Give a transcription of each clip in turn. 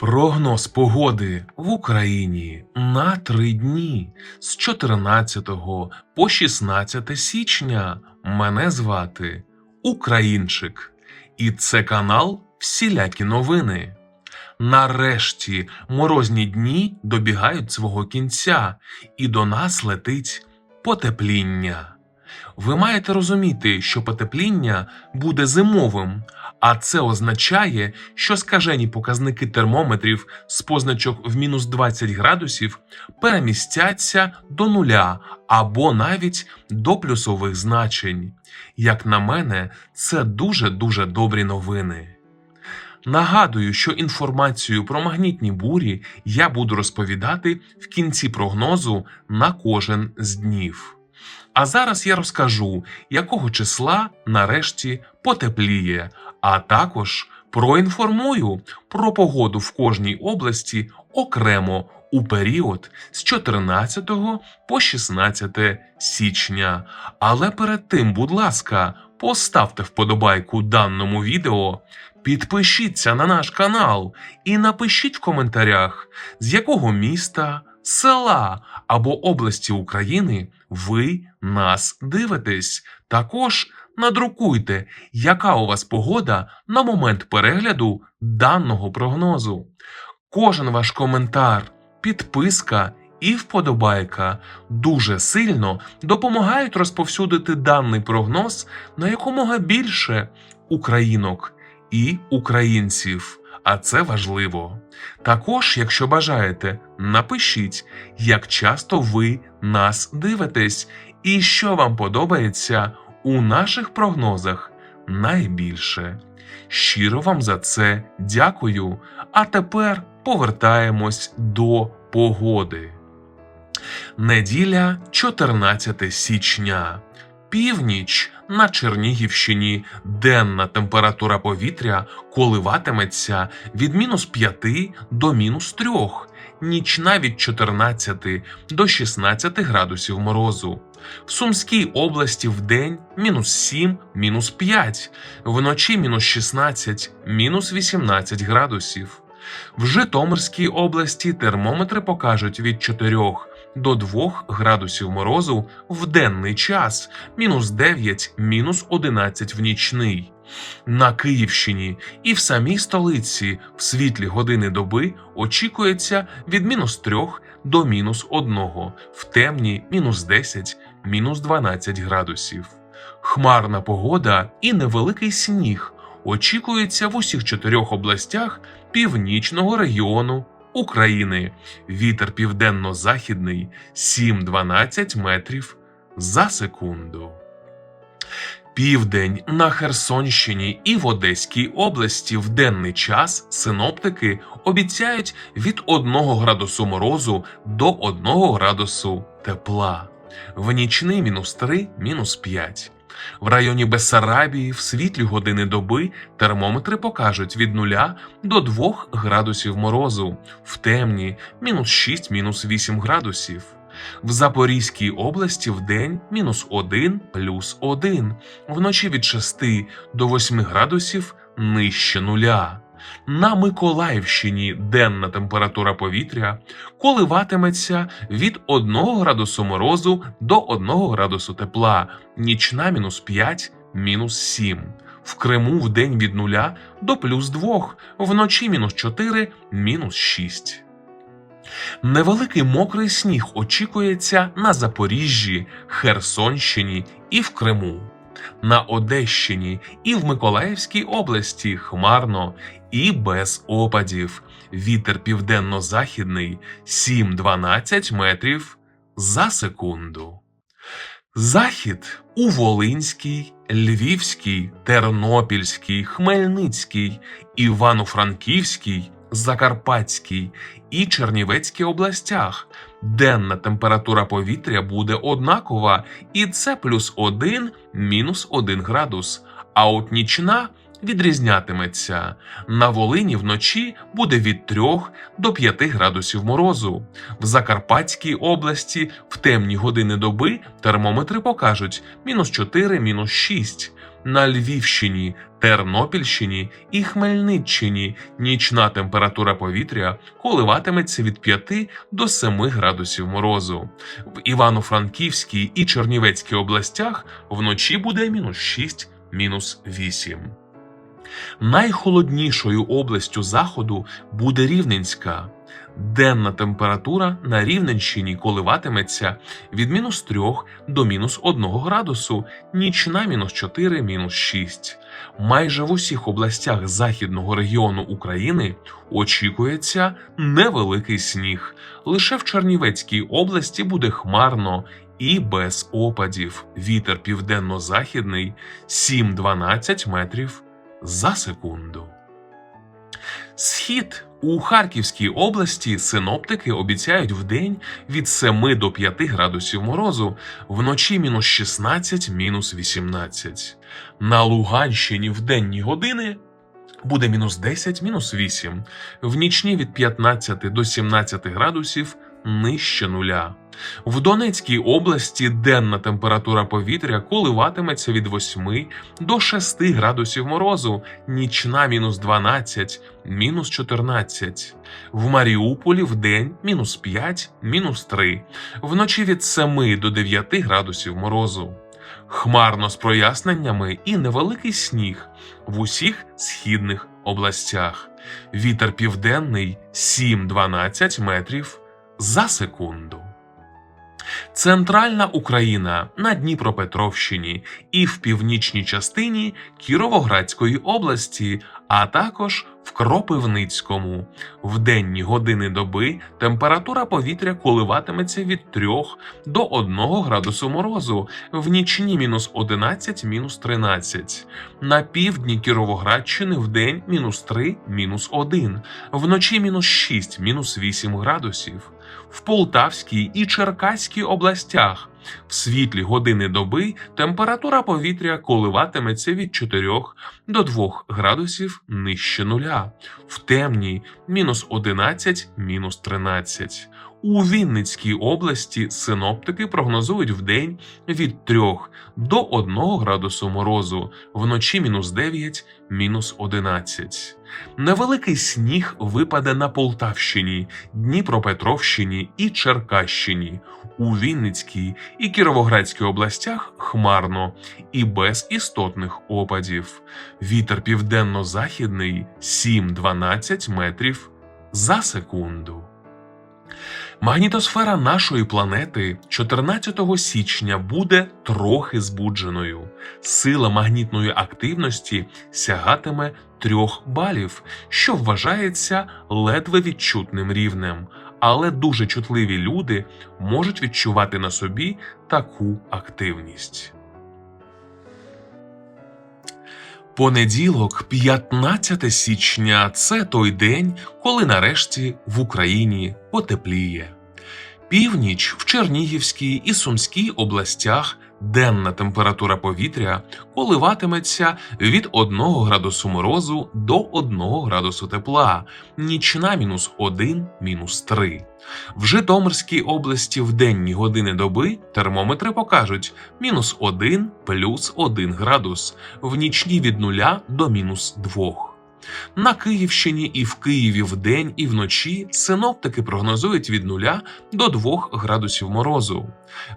Прогноз погоди в Україні на три дні з 14 по 16 січня. Мене звати Українчик, і це канал Всілякі новини. Нарешті морозні дні добігають свого кінця, і до нас летить потепління. Ви маєте розуміти, що потепління буде зимовим, а це означає, що скажені показники термометрів з позначок в мінус 20 градусів перемістяться до нуля або навіть до плюсових значень. Як на мене, це дуже-дуже добрі новини. Нагадую, що інформацію про магнітні бурі я буду розповідати в кінці прогнозу на кожен з днів. А зараз я розкажу, якого числа нарешті потепліє, а також проінформую про погоду в кожній області окремо у період з 14 по 16 січня. Але перед тим, будь ласка, поставте вподобайку даному відео, підпишіться на наш канал і напишіть в коментарях, з якого міста, села або області України ви нас дивитесь. Також надрукуйте, яка у вас погода на момент перегляду даного прогнозу. Кожен ваш коментар, підписка і вподобайка дуже сильно допомагають розповсюдити даний прогноз на якомога більше українок і українців. А це важливо. Також, якщо бажаєте, напишіть, як часто ви нас дивитесь і що вам подобається у наших прогнозах найбільше. Щиро вам за це дякую. А тепер повертаємось до погоди. Неділя 14 січня. Північ на Чернігівщині денна температура повітря коливатиметься від мінус 5 до мінус 3, нічна від 14 до 16 градусів морозу. В Сумській області в день мінус 7, мінус 5, вночі мінус 16, мінус 18 градусів. В Житомирській області термометри покажуть від 4 до 2 градусів морозу в денний час, мінус 9, мінус 11 в нічний. На Київщині і в самій столиці в світлі години доби очікується від мінус 3 до мінус 1, в темні мінус 10, мінус 12 градусів. Хмарна погода і невеликий сніг очікується в усіх чотирьох областях північного регіону України. Вітер південно-західний 7-12 метрів за секунду. Південь на Херсонщині і в Одеській області в денний час синоптики обіцяють від 1 градусу морозу до 1 градусу тепла. В нічний мінус 3, мінус 5. В районі Бессарабії в світлі години доби термометри покажуть від 0 до 2 градусів морозу, в темні мінус 6, мінус 8 градусів. В Запорізькій області в день мінус 1 плюс 1, вночі від 6 до 8 градусів нижче нуля. На Миколаївщині денна температура повітря коливатиметься від 1 градусу морозу до 1 градусу тепла, нічна мінус 5, мінус 7. В Криму в день від 0 до плюс 2, вночі мінус 4, мінус 6. Невеликий мокрий сніг очікується на Запоріжжі, Херсонщині і в Криму. На Одещині і в Миколаївській області хмарно і без опадів. Вітер південно-західний 7-12 метрів за секунду. Захід у Волинській, Львівській, Тернопільській, Хмельницькій, Івано-Франківській, Закарпатській і Чернівецькій областях. Денна температура повітря буде однакова, і це плюс 1, мінус 1 градус. А от нічна відрізнятиметься. На Волині вночі буде від 3 до 5 градусів морозу. В Закарпатській області в темні години доби термометри покажуть мінус 4, мінус 6. На Львівщині, Тернопільщині і Хмельниччині нічна температура повітря коливатиметься від 5 до 7 градусів морозу. В Івано-Франківській і Чернівецькій областях вночі буде мінус 6, мінус 8. Найхолоднішою областю заходу буде Рівненська. Денна температура на Рівненщині коливатиметься від мінус 3 до мінус 1 градусу, нічна мінус 4, мінус 6. Майже в усіх областях західного регіону України очікується невеликий сніг. Лише в Чернівецькій області буде хмарно і без опадів. Вітер південно-західний 7-12 метрів за секунду. Схід у Харківській області синоптики обіцяють вдень від 7 до 5 градусів морозу, вночі мінус 16, мінус 18. На Луганщині в денні години буде мінус 10, мінус 8, в нічні від 15 до 17 градусів нижче нуля. В Донецькій області денна температура повітря коливатиметься від 8 до 6 градусів морозу, нічна мінус 12, мінус 14. В Маріуполі в день мінус 5, мінус 3, вночі від 7 до 9 градусів морозу. Хмарно з проясненнями і невеликий сніг в усіх східних областях. Вітер південний 7-12 метрів за секунду. Центральна Україна на Дніпропетровщині і в північній частині Кіровоградської області, а також в Кропивницькому. В денні години доби температура повітря коливатиметься від 3 до 1 градусу морозу, в нічні мінус 11, мінус 13. На півдні Кіровоградщини в день мінус 3, мінус 1, вночі мінус 6, мінус 8 градусів. В Полтавській і Черкаській областях в світлі години доби температура повітря коливатиметься від 4 до 2 градусів нижче нуля, в темній мінус 11, мінус 13. У Вінницькій області синоптики прогнозують вдень від 3 до 1 градусу морозу, вночі мінус 9, мінус 11. Невеликий сніг випаде на Полтавщині, Дніпропетровщині і Черкащині. У Вінницькій і Кіровоградській областях хмарно і без істотних опадів. Вітер південно-західний 7-12 метрів за секунду. Магнітосфера нашої планети 14 січня буде трохи збудженою. Сила магнітної активності сягатиме 3 балів, що вважається ледве відчутним рівнем, але дуже чутливі люди можуть відчувати на собі таку активність. Понеділок, 15 січня, це той день, коли нарешті в Україні потепліє. Північ в Чернігівській і Сумській областях денна температура повітря коливатиметься від 1 градусу морозу до 1 градусу тепла, нічна мінус 1, мінус 3. В Житомирській області в денні години доби термометри покажуть мінус 1 плюс 1 градус, в нічні від 0 до мінус 2. На Київщині і в Києві вдень і вночі синоптики прогнозують від 0 до 2 градусів морозу.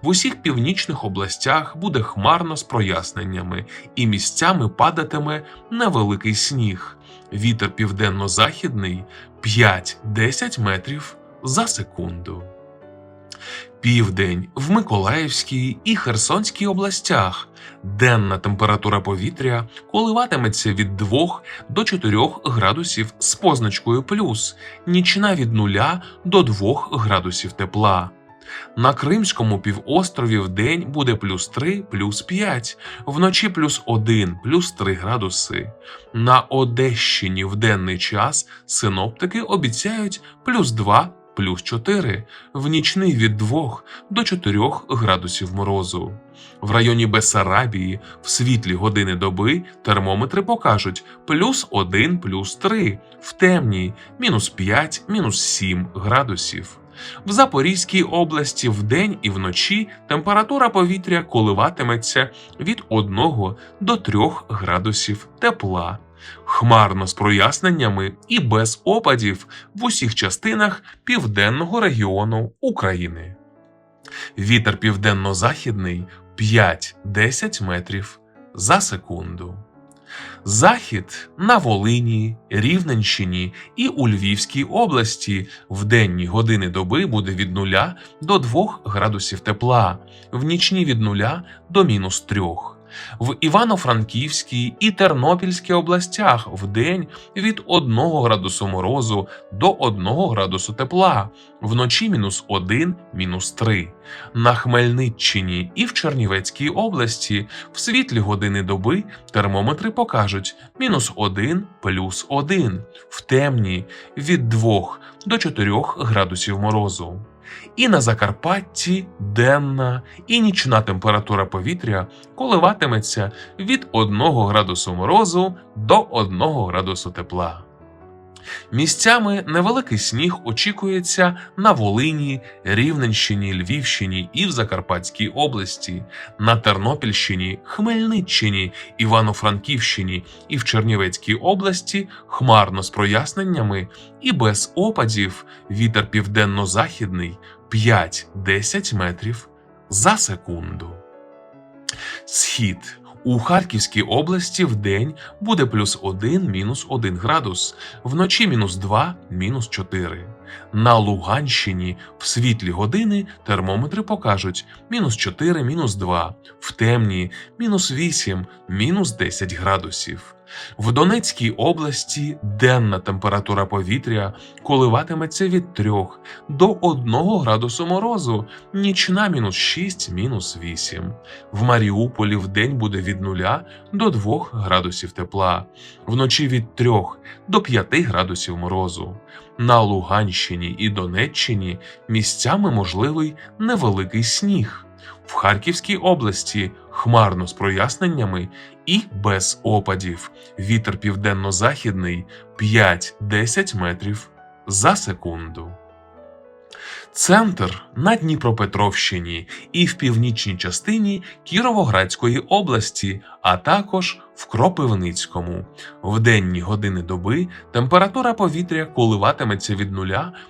В усіх північних областях буде хмарно з проясненнями, і місцями падатиме невеликий сніг. Вітер південно-західний 5-10 метрів за секунду. Південь в Миколаївській і Херсонській областях. Денна температура повітря коливатиметься від 2 до 4 градусів з позначкою плюс, нічна від 0 до 2 градусів тепла. На Кримському півострові в день буде плюс 3, плюс 5, вночі плюс 1, плюс 3 градуси. На Одещині в денний час синоптики обіцяють плюс 2, плюс 4, в нічний від 2 до 4 градусів морозу. В районі Бесарабії в світлі години доби термометри покажуть плюс 1, плюс 3, в темній мінус 5, мінус 7 градусів. В Запорізькій області вдень і вночі температура повітря коливатиметься від 1 до 3 градусів тепла. Хмарно з проясненнями і без опадів в усіх частинах південного регіону України. Вітер південно-західний 5-10 метрів за секунду. Захід на Волині, Рівненщині і у Львівській області в денні години доби буде від 0 до 2 градусів тепла, в нічні від 0 до мінус 3. В Івано-Франківській і Тернопільській областях в день від 1 градусу морозу до 1 градусу тепла, вночі мінус 1, мінус 3. На Хмельниччині і в Чернівецькій області в світлі години доби термометри покажуть мінус 1 плюс 1, в темні від 2 до 4 градусів морозу. І на Закарпатті денна і нічна температура повітря коливатиметься від 1 градусу морозу до 1 градусу тепла. Місцями невеликий сніг очікується на Волині, Рівненщині, Львівщині і в Закарпатській області, на Тернопільщині, Хмельниччині, Івано-Франківщині і в Чернівецькій області хмарно з проясненнями і без опадів вітер південно-західний 5-10 метрів за секунду. Схід у Харківській області в день буде плюс 1 мінус 1 градус, вночі мінус 2 мінус 4. На Луганщині в світлі години термометри покажуть мінус 4 мінус 2, в темні мінус 8 мінус 10 градусів. В Донецькій області денна температура повітря коливатиметься від 3 до 1 градусу морозу, нічна мінус 6 мінус 8. В Маріуполі в день буде від 0 до 2 градусів тепла, вночі від 3 до 5 градусів морозу. На Луганщині і Донеччині місцями можливий невеликий сніг. В Харківській області хмарно з проясненнями і без опадів. Вітер південно-західний 5-10 метрів за секунду. Центр на Дніпропетровщині і в північній частині Кіровоградської області, а також в Кропивницькому. В денні години доби температура повітря коливатиметься від 0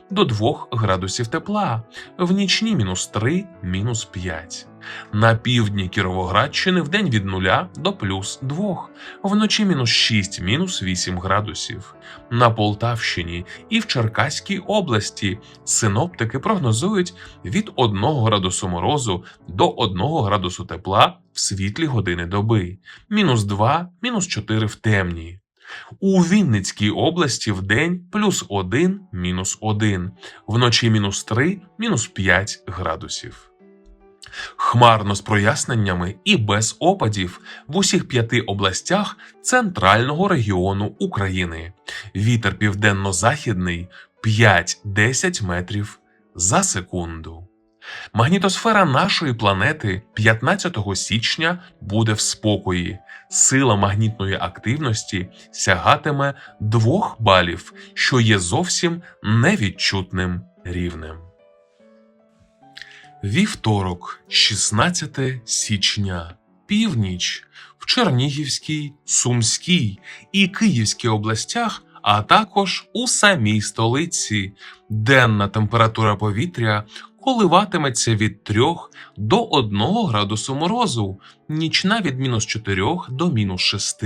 до 2 градусів тепла, в нічні мінус 3, мінус 5. На півдні Кіровоградщини в день від 0 до плюс 2, вночі мінус 6, мінус 8 градусів. На Полтавщині і в Черкаській області синоптики прогнозують від 1 градусу морозу до 1 градусу тепла в світлі години доби, мінус 2, мінус 4 в темні. У Вінницькій області в день плюс 1, мінус 1, вночі мінус 3, мінус 5 градусів. Хмарно з проясненнями і без опадів в усіх п'яти областях центрального регіону України. Вітер південно-західний 5-10 метрів за секунду. Магнітосфера нашої планети 15 січня буде в спокої. Сила магнітної активності сягатиме 2 балів, що є зовсім невідчутним рівнем. Вівторок, 16 січня, північ в Чернігівській, Сумській і Київській областях, а також у самій столиці. Денна температура повітря коливатиметься від 3 до 1 градусу морозу, нічна від мінус 4 до мінус 6.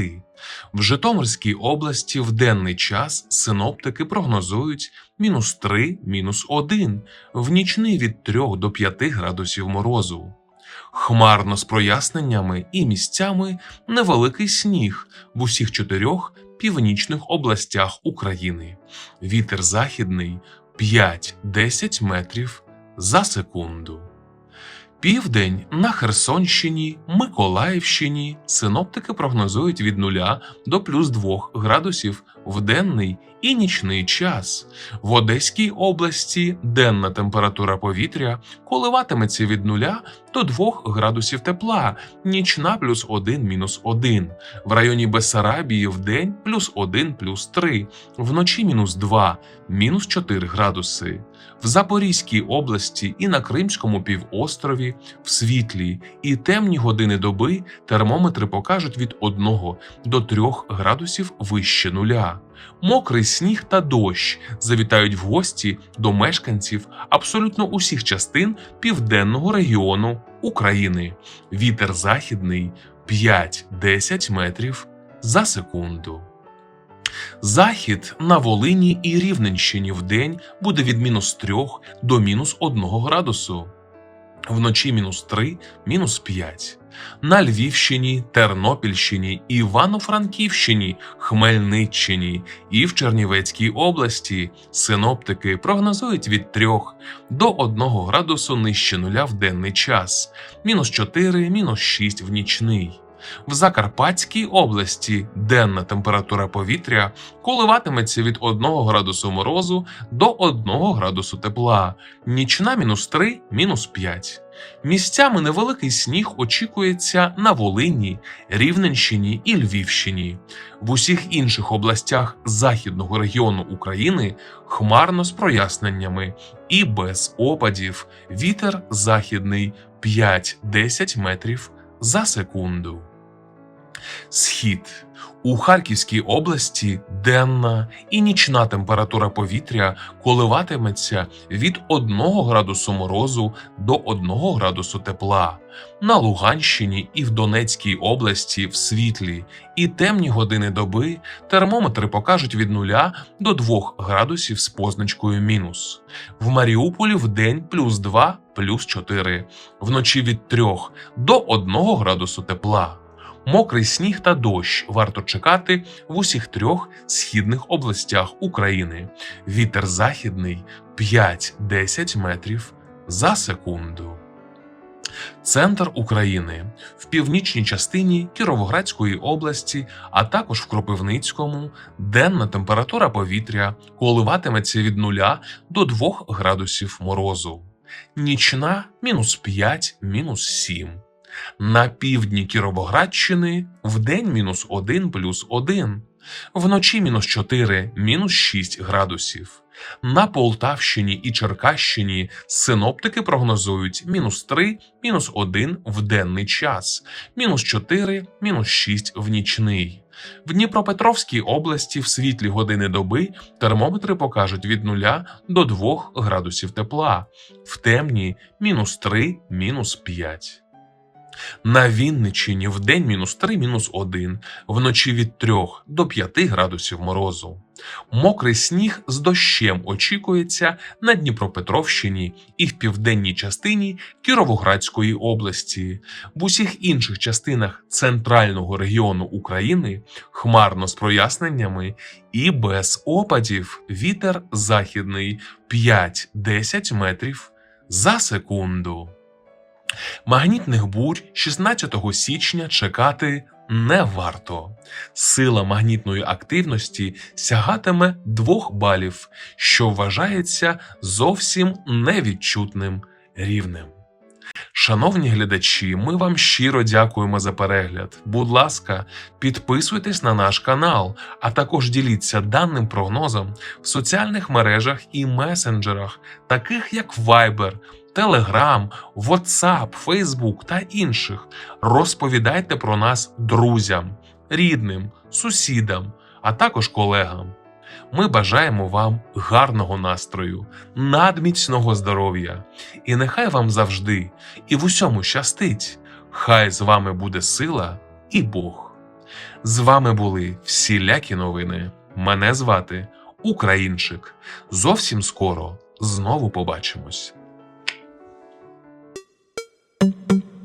В Житомирській області в денний час синоптики прогнозують мінус 3, мінус 1, в нічний від 3 до 5 градусів морозу. Хмарно з проясненнями і місцями невеликий сніг в усіх чотирьох північних областях України. Вітер західний 5-10 метрів за секунду. Південь на Херсонщині, Миколаївщині синоптики прогнозують від 0 до плюс 2 градусів в денний і нічний час. В Одеській області денна температура повітря коливатиметься від 0 до 2 градусів тепла, нічна плюс 1 мінус 1. В районі Бессарабії в день плюс 1 плюс 3, вночі мінус 2, мінус 4 градуси. В Запорізькій області і на Кримському півострові в світлі і темні години доби термометри покажуть від 1 до 3 градусів вище нуля. Мокрий сніг та дощ завітають в гості до мешканців абсолютно усіх частин південного регіону України. Вітер західний 5-10 метрів за секунду. Захід на Волині і Рівненщині в день буде від мінус 3 до мінус 1 градусу. Вночі мінус 3, мінус 5. На Львівщині, Тернопільщині, Івано-Франківщині, Хмельниччині і в Чернівецькій області синоптики прогнозують від 3 до 1 градусу нижче нуля в денний час, мінус 4, мінус 6 в нічний. В Закарпатській області денна температура повітря коливатиметься від 1 градусу морозу до 1 градусу тепла, нічна мінус 3, мінус 5. Місцями невеликий сніг очікується на Волині, Рівненщині і Львівщині. В усіх інших областях західного регіону України хмарно з проясненнями і без опадів. Вітер західний 5-10 метрів за секунду. Схід у Харківській області денна і нічна температура повітря коливатиметься від 1 градусу морозу до 1 градусу тепла. На Луганщині і в Донецькій області в світлі і темні години доби термометри покажуть від 0 до 2 градусів з позначкою мінус. В Маріуполі в день плюс 2, плюс 4, вночі від 3 до 1 градусу тепла. Мокрий сніг та дощ варто чекати в усіх трьох східних областях України. Вітер західний 5-10 метрів за секунду. Центр України в північній частині Кіровоградської області, а також в Кропивницькому, денна температура повітря коливатиметься від 0 до 2 градусів морозу. Нічна мінус 5, мінус 7. На півдні Кіровоградщини вдень мінус 1 плюс 1, вночі мінус 4, мінус 6 градусів. На Полтавщині і Черкащині синоптики прогнозують мінус 3, мінус 1 в денний час, мінус 4, мінус 6 в нічний. В Дніпропетровській області в світлі години доби термометри покажуть від 0 до 2 градусів тепла, в темні мінус 3, мінус 5. На Вінниччині в день мінус 3, мінус 1, вночі від 3 до 5 градусів морозу. Мокрий сніг з дощем очікується на Дніпропетровщині і в південній частині Кіровоградської області. В усіх інших частинах центрального регіону України хмарно з проясненнями і без опадів вітер західний 5-10 метрів за секунду. Магнітних бурь 16 січня чекати не варто. Сила магнітної активності сягатиме 2 балів, що вважається зовсім невідчутним рівнем. Шановні глядачі, ми вам щиро дякуємо за перегляд. Будь ласка, підписуйтесь на наш канал, а також діліться даним прогнозом в соціальних мережах і месенджерах, таких як Viber, Telegram, WhatsApp, Facebook та інших. Розповідайте про нас друзям, рідним, сусідам, а також колегам. Ми бажаємо вам гарного настрою, надміцного здоров'я, і нехай вам завжди і в усьому щастить. Хай з вами буде сила і Бог. З вами були всілякі новини. Мене звати Українчик. Зовсім скоро знову побачимось. Thank you.